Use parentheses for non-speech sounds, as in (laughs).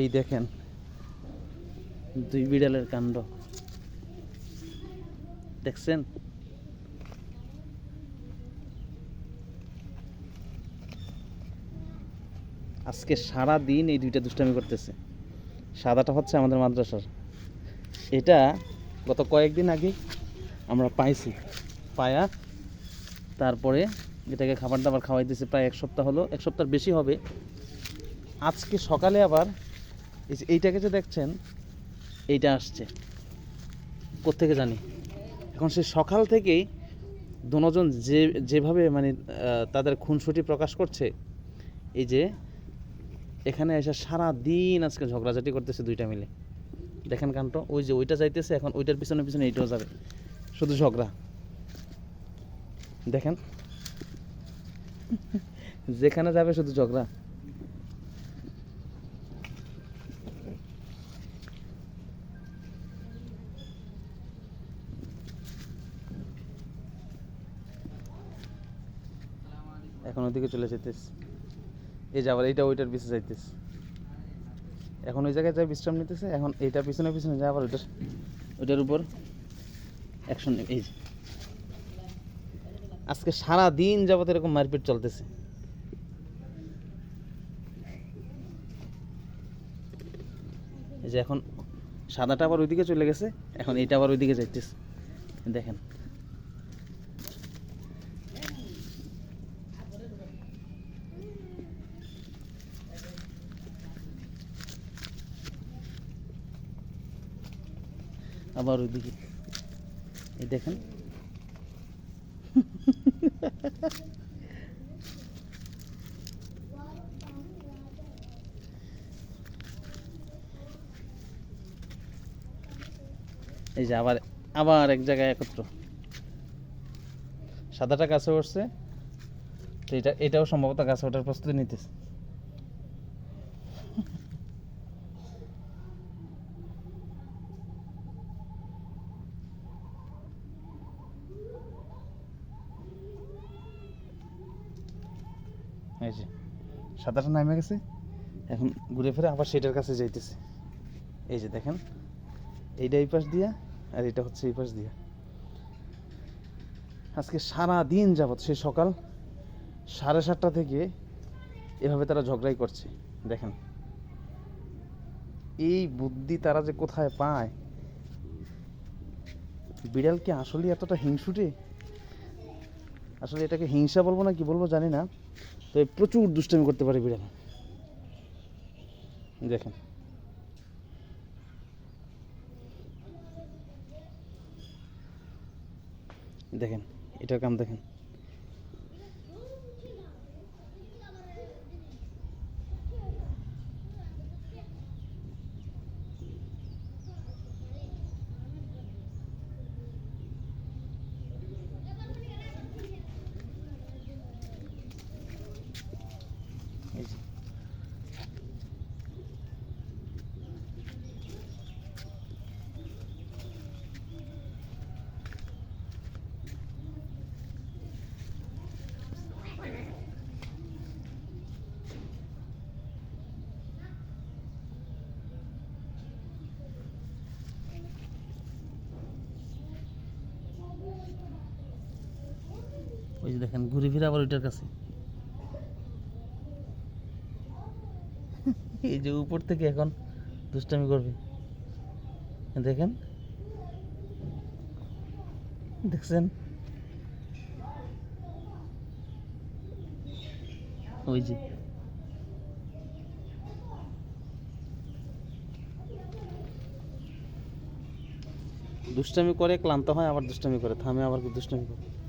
এই দেখেন, দুই বিড়ালের কাণ্ড। দেখছেন? আজকে সারা দিন এই দুইটা দুষ্টামি করতেছে। সাদাটা হচ্ছে আমাদের মাদ্রাসার। এটা গত কয়েকদিন আগে আমরা পাইছি। পায়া, তারপরে এটাকে খাবার দাবার খাওয়াইতেছে প্রায় এক সপ্তাহ হলো। এক সপ্তাহ বেশি হবে। আজকে সকালে আবার এই যে এইটাকে যে দেখছেন, এইটা আসছে। কোত্থেকে জানি? এখন সে সকাল থেকেই দুজন যে, যেভাবে মানে তাদের খুনসুটি প্রকাশ করছে, এই যে এখানে এসে সারা দিন আজকে ঝগড়াঝাটি করতেছে দুইটা মিলে। দেখেন কান্ত, ওই যে ওইটা যাইতেছে, এখন ওইটার পিছনে পিছনে এইটাও যাবে। শুধু ঝগড়া। দেখেন? যেখানে যাবে শুধু ঝগড়া। এখন ওইদিকে চলে যেতেস এই যে এইটা ওইটার পিছনে যাইতেস এখন ওই জায়গায় যাই বিশ্রাম নিতেছে, এখন এইটার পিছনে পিছনে যায় আবার ওইটার ওইটার উপর অ্যাকশন নেবে। এই আজকে সারা দিন যাবত এরকম মারপিট চলতেছে। এই যে এখন সাদাটা আবার ওইদিকে চলে গেছে, এখন এইটা আবার ওইদিকে যাইতেছে। দেখেন। আবার ওইদিকে। এই দেখেন। এই যে আবার আবার এক জায়গায় একত্র। সাদাটা গাছে উঠছে তো এটা, এটাও সম্ভবত গাছে ওঠার প্রস্তুতি নিতেছে। এই যে, সাদাটা নামে গেছে। এখন ঘুরে ফিরে আবার সেটার কাছে যাইতেছে। এই যে দেখেন, এইটা এই পাশ দিয়া আর এটা হচ্ছে এই পাশ দিয়া। আজকে সারা দিন যাবত সে সকাল সাড়ে সাতটা থেকে এভাবে তারা ঝগড়াই করছে। দেখেন, এই বুদ্ধি তারা যে কোথায় পায়? বিড়াল কি আসলে এতটা হিংসুটে? আসলে এটাকে হিংসা বলব না, কি বলব জানি না। তো প্রচুর দুষ্টামি করতে পারে বিড়াল। দেখেন। দেখেন, এটার কাম দেখেন। যে দেখেন, ঘুরে ফিরে আবার ওইটার কাছে। (laughs) এই যে উপর থেকে এখন দুষ্টামি করবে। দেখেন। দেখছেন? ওই যে। দুষ্টামি করে, ক্লান্ত হয়, আবার দুষ্টামি করে। থামে, আবার দুষ্টামি করে।